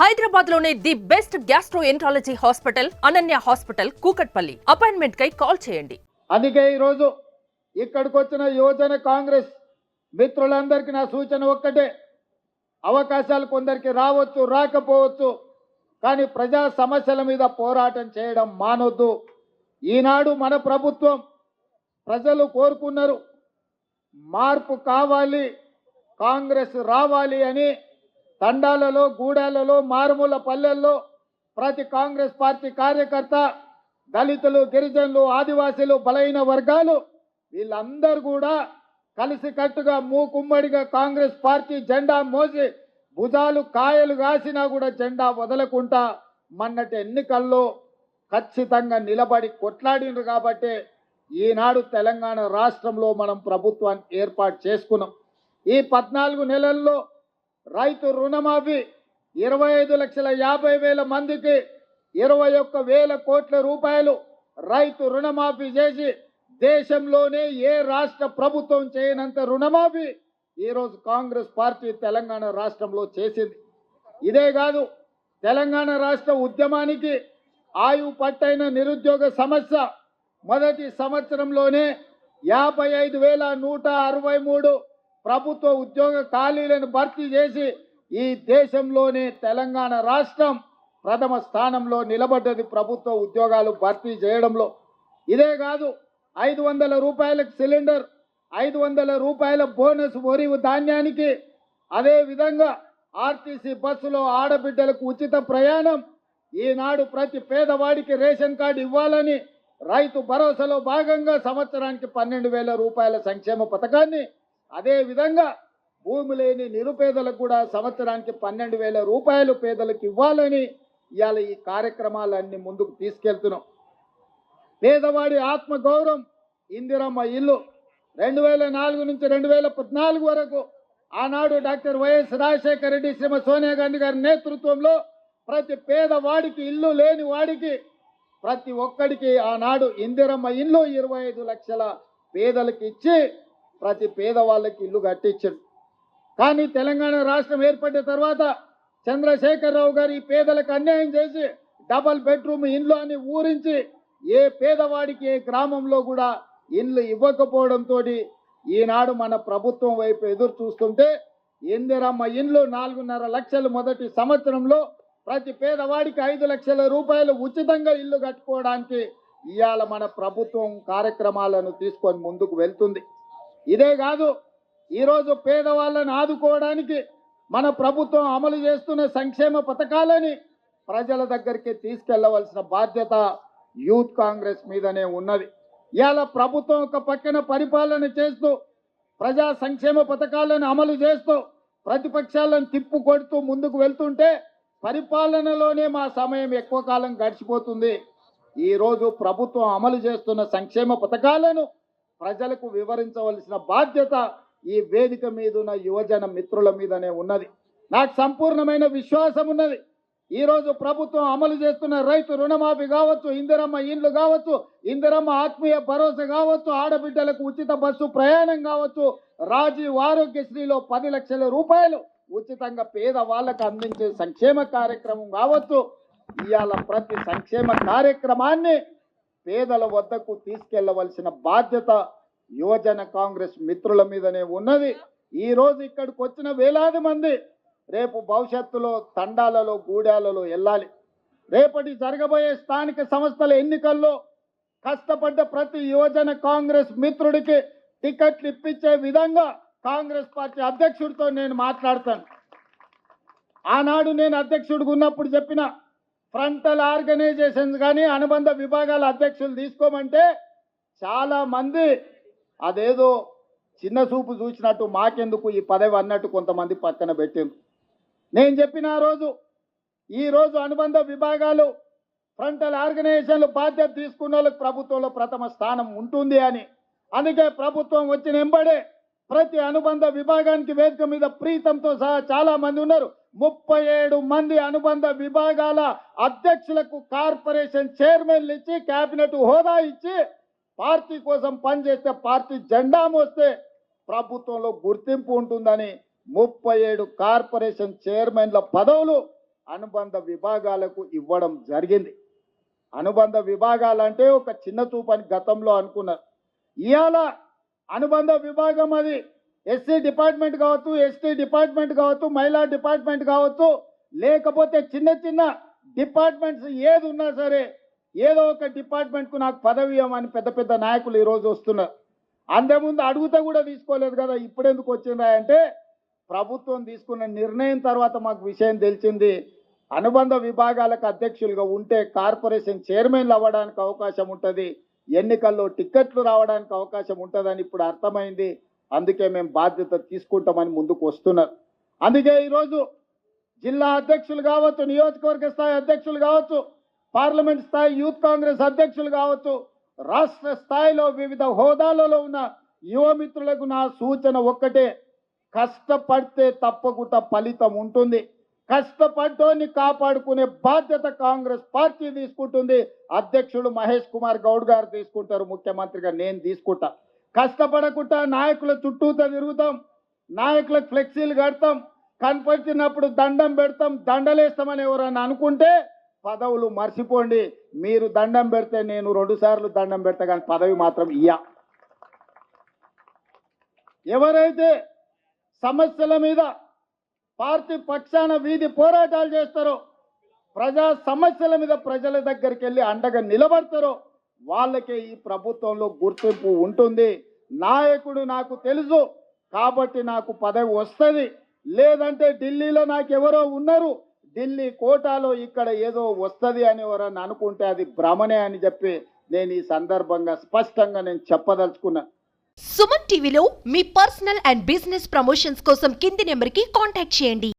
హైదరాబాద్లోనే the best gastroenterology hospital Ananya hospital Kukatpally. Appointment కై call చేయండి. అందుకే ఈరోజు ఇక్కడికి వచ్చిన యువజన కాంగ్రెస్ మిత్రులందరికీ నా సూచన ఒక్కటే. అవకాశాలు కొందరికి రావచ్చు రాకపోవచ్చు కానీ ప్రజా సమస్యల మీద పోరాటం చేయడం మానొద్దు. ఈనాడు మన ప్రభుత్వం ప్రజలు కోరుకున్నారు మార్పు కావాలి కాంగ్రెస్ రావాలి అని తండాలలో గూడాలలో మారుమూల పల్లెల్లో ప్రతి కాంగ్రెస్ పార్టీ కార్యకర్త దళితులు గిరిజనులు ఆదివాసీలు బలైన వర్గాలు వీళ్ళందరూ కూడా కలిసికట్టుగా మూకుమ్మడిగా కాంగ్రెస్ పార్టీ జెండా మోసి భుజాలు కాయలు కాసినా కూడా జెండా వదలకుండా మొన్నటి ఎన్నికల్లో ఖచ్చితంగా నిలబడి కొట్లాడినరు కాబట్టి ఈనాడు తెలంగాణ రాష్ట్రంలో మనం ప్రభుత్వాన్ని ఏర్పాటు చేసుకున్నాం. ఈ పద్నాలుగు నెలల్లో రైతు రుణమాఫీ ఇరవై ఐదు లక్షల యాభై వేల మందికి ఇరవై ఒక్క వేల కోట్ల రూపాయలు రైతు రుణమాఫీ చేసి దేశంలోనే ఏ రాష్ట్ర ప్రభుత్వం చేయనంత రుణమాఫీ ఈరోజు కాంగ్రెస్ పార్టీ తెలంగాణ రాష్ట్రంలో చేసింది. ఇదే కాదు తెలంగాణ రాష్ట్ర ఉద్యమానికి ఆయువు పట్టైన నిరుద్యోగ సమస్య మొదటి సంవత్సరంలోనే యాభై ఐదు వేల నూట అరవై మూడు ప్రభుత్వ ఉద్యోగ ఖాళీలను భర్తీ చేసి ఈ దేశంలోనే తెలంగాణ రాష్ట్రం ప్రథమ స్థానంలో నిలబడ్డది ప్రభుత్వ ఉద్యోగాలు భర్తీ చేయడంలో. ఇదే కాదు ఐదు వందల రూపాయలకు సిలిండర్ ఐదు వందల రూపాయల బోనస్ వరి ధాన్యానికి. అదేవిధంగా ఆర్టీసీ బస్సులో ఆడబిడ్డలకు ఉచిత ప్రయాణం. ఈనాడు ప్రతి పేదవాడికి రేషన్ కార్డు ఇవ్వాలని రైతు భరోసాలో భాగంగా సంవత్సరానికి పన్నెండు వేల రూపాయల సంక్షేమ పథకాన్ని అదే విధంగా భూమి లేని నిరుపేదలకు కూడా సంవత్సరానికి పన్నెండు వేల రూపాయలు పేదలకు ఇవ్వాలని ఇవాళ ఈ కార్యక్రమాలన్నీ ముందుకు తీసుకెళ్తున్నాం. పేదవాడి ఆత్మగౌరవం ఇందిరమ్మ ఇల్లు రెండు వేల నాలుగు నుంచి రెండు వేల పద్నాలుగు వరకు ఆనాడు డాక్టర్ వైఎస్ రాజశేఖర రెడ్డి శ్రీమ సోనియా గాంధీ గారి నేతృత్వంలో ప్రతి పేదవాడికి ఇల్లు లేని వాడికి ప్రతి ఒక్కడికి ఆనాడు ఇందిరమ్మ ఇల్లు ఇరవై ఐదు లక్షల పేదలకు ఇచ్చి ప్రతి పేదవాళ్ళకి ఇల్లు కట్టించాడు కానీ తెలంగాణ రాష్ట్రం ఏర్పడిన తర్వాత చంద్రశేఖరరావు గారు ఈ పేదలకు అన్యాయం చేసి డబల్ బెడ్రూమ్ ఇండ్లు అని ఊరించి ఏ పేదవాడికి ఏ గ్రామంలో కూడా ఇండ్లు ఇవ్వకపోవడంతో ఈనాడు మన ప్రభుత్వం వైపు ఎదురు చూస్తుంటే ఎందిరమ్మ ఇండ్లు నాలుగున్నర లక్షలు మొదటి సంవత్సరంలో ప్రతి పేదవాడికి ఐదు లక్షల రూపాయలు ఉచితంగా ఇల్లు కట్టుకోవడానికి ఇవాళ మన ప్రభుత్వం కార్యక్రమాలను తీసుకొని ముందుకు వెళ్తుంది. ఇదే కాదు ఈరోజు పేదవాళ్ళని ఆదుకోవడానికి మన ప్రభుత్వం అమలు చేస్తున్న సంక్షేమ పథకాలని ప్రజల దగ్గరికి తీసుకెళ్ళవలసిన బాధ్యత యూత్ కాంగ్రెస్ మీదనే ఉన్నది. ఇవాళ ప్రభుత్వం ఒక పక్కన పరిపాలన చేస్తూ ప్రజా సంక్షేమ పథకాలను అమలు చేస్తూ ప్రతిపక్షాలను తిప్పు కొడుతూ ముందుకు వెళ్తుంటే పరిపాలనలోనే మా సమయం ఎక్కువ కాలం గడిచిపోతుంది. ఈరోజు ప్రభుత్వం అమలు చేస్తున్న సంక్షేమ పథకాలను ప్రజలకు వివరించవలసిన బాధ్యత ఈ వేదిక మీద ఉన్న యువజన మిత్రుల మీదనే ఉన్నది. నాకు సంపూర్ణమైన విశ్వాసం ఉన్నది. ఈరోజు ప్రభుత్వం అమలు చేస్తున్న రైతు రుణమాఫీ కావచ్చు ఇందిరమ్మ ఇండ్లు కావచ్చు ఇందిరమ్మ ఆత్మీయ భరోసా కావచ్చు ఆడబిడ్డలకు ఉచిత బస్సు ప్రయాణం కావచ్చు రాజీవ్ ఆరోగ్యశ్రీలో పది లక్షల రూపాయలు ఉచితంగా పేద వాళ్ళకు అందించే సంక్షేమ కార్యక్రమం కావచ్చు. ఇవాళ ప్రతి సంక్షేమ కార్యక్రమాన్ని పేదల వద్దకు తీసుకెళ్ళవలసిన బాధ్యత యువజన కాంగ్రెస్ మిత్రుల మీదనే ఉన్నది. ఈ రోజు ఇక్కడికి వచ్చిన వేలాది మంది రేపు భవిష్యత్తులో తండాలలో గూడాలలో వెళ్ళాలి. రేపటి జరగబోయే స్థానిక సంస్థల ఎన్నికల్లో కష్టపడ్డ ప్రతి యువజన కాంగ్రెస్ మిత్రుడికి టికెట్లు ఇప్పించే విధంగా కాంగ్రెస్ పార్టీ అధ్యక్షుడితో నేను మాట్లాడతాను. ఆనాడు నేను అధ్యక్షుడిగా ఉన్నప్పుడు చెప్పిన ఫ్రంటల్ ఆర్గనైజేషన్స్ కానీ అనుబంధ విభాగాల అధ్యక్షులు తీసుకోమంటే చాలామంది అదేదో చిన్న చూపు చూసినట్టు మాకెందుకు ఈ పదవి అన్నట్టు కొంతమంది పక్కన పెట్టింది నేను చెప్పిన ఆ రోజు ఈరోజు అనుబంధ విభాగాలు ఫ్రంటల్ ఆర్గనైజేషన్లు బాధ్యత తీసుకున్న వాళ్ళకి ప్రభుత్వంలో ప్రథమ స్థానం ఉంటుంది అని. అందుకే ప్రభుత్వం వచ్చిన ఎంబడే ప్రతి అనుబంధ విభాగానికి వేదిక మీద ప్రీతంతో సహా చాలామంది ఉన్నారు. ముప్పై ఏడు మంది అనుబంధ విభాగాల అధ్యక్షులకు కార్పొరేషన్ చైర్మన్లు ఇచ్చి కేబినెట్ హోదా ఇచ్చి పార్టీ కోసం పనిచేస్తే పార్టీ జెండా మోస్తే ప్రభుత్వంలో గుర్తింపు ఉంటుందని ముప్పై ఏడు కార్పొరేషన్ చైర్మన్ల పదవులు అనుబంధ విభాగాలకు ఇవ్వడం జరిగింది. అనుబంధ విభాగాలంటే ఒక చిన్న చూపని గతంలో అనుకున్నారు. ఇవాళ అనుబంధ విభాగం అది. ఎస్సీ డిపార్ట్మెంట్ కావచ్చు ఎస్టీ డిపార్ట్మెంట్ కావచ్చు మహిళా డిపార్ట్మెంట్ కావచ్చు లేకపోతే చిన్న చిన్న డిపార్ట్మెంట్స్ ఏది ఉన్నా సరే ఏదో ఒక డిపార్ట్మెంట్కు నాకు పదవి ఇవ్వమని పెద్ద పెద్ద నాయకులు ఈరోజు వస్తున్నారు. అంతకుముందు అడుగుతా కూడా తీసుకోలేదు కదా ఇప్పుడెందుకు వచ్చిందా అంటే ప్రభుత్వం తీసుకున్న నిర్ణయం తర్వాత మాకు విషయం తెలిసింది అనుబంధ విభాగాలకు అధ్యక్షులుగా ఉంటే కార్పొరేషన్ చైర్మన్లు అవ్వడానికి అవకాశం ఉంటుంది ఎన్నికల్లో టిక్కెట్లు రావడానికి అవకాశం ఉంటుందని ఇప్పుడు అర్థమైంది. అందుకే మేము బాధ్యత తీసుకుంటామని ముందుకు వస్తున్నారు. అందుకే ఈరోజు జిల్లా అధ్యక్షులు కావచ్చు నియోజకవర్గ స్థాయి అధ్యక్షులు కావచ్చు పార్లమెంట్ స్థాయి యూత్ కాంగ్రెస్ అధ్యక్షులు కావచ్చు రాష్ట్ర స్థాయిలో వివిధ హోదాలలో ఉన్న యువ మిత్రులకు నా సూచన ఒక్కటే కష్టపడితే తప్పకుండా ఫలితం ఉంటుంది. కష్టపడ్డోని కాపాడుకునే బాధ్యత కాంగ్రెస్ పార్టీ తీసుకుంటుంది. అధ్యక్షుడు మహేష్ కుమార్ గౌడ్ గారు తీసుకుంటారు. ముఖ్యమంత్రిగా నేను తీసుకుంటా. కష్టపడకుండా నాయకుల చుట్టూతో తిరుగుతాం నాయకులకు ఫ్లెక్సీలు కడతాం కనపరిచినప్పుడు దండం పెడతాం దండలేస్తామని ఎవరైనా అనుకుంటే పదవులు మర్చిపోండి. మీరు దండం పెడితే నేను రెండు సార్లు దండం పెడతా కానీ పదవి మాత్రం ఇయ్యా. ఎవరైతే సమస్యల మీద పార్టీ పక్షాన వీధి పోరాటాలు చేస్తారో ప్రజా సమస్యల మీద ప్రజల దగ్గరికి వెళ్ళి అండగా నిలబడతారో వాళ్ళకే ఈ ప్రభుత్వంలో గుర్తింపు ఉంటుంది. నాయకుడు నాకు తెలుసు కాబట్టి నాకు పదవి వస్తుంది. లేదంటే ఢిల్లీలో నాకు ఎవరో ఉన్నారు. ఢిల్లీ కోటాలో ఇక్కడ ఏదో వస్తుంది అని ఎవరన్నా అనుకుంటే అది భ్రమనే అని చెప్పి నేను ఈ సందర్భంగా స్పష్టంగా నేను చెప్పదలుచుకున్నా. సుమన్ టీవీలో మీ పర్సనల్ అండ్ బిజినెస్ ప్రమోషన్స్ కోసం కింది నెంబర్కి కాంటాక్ట్ చేయండి.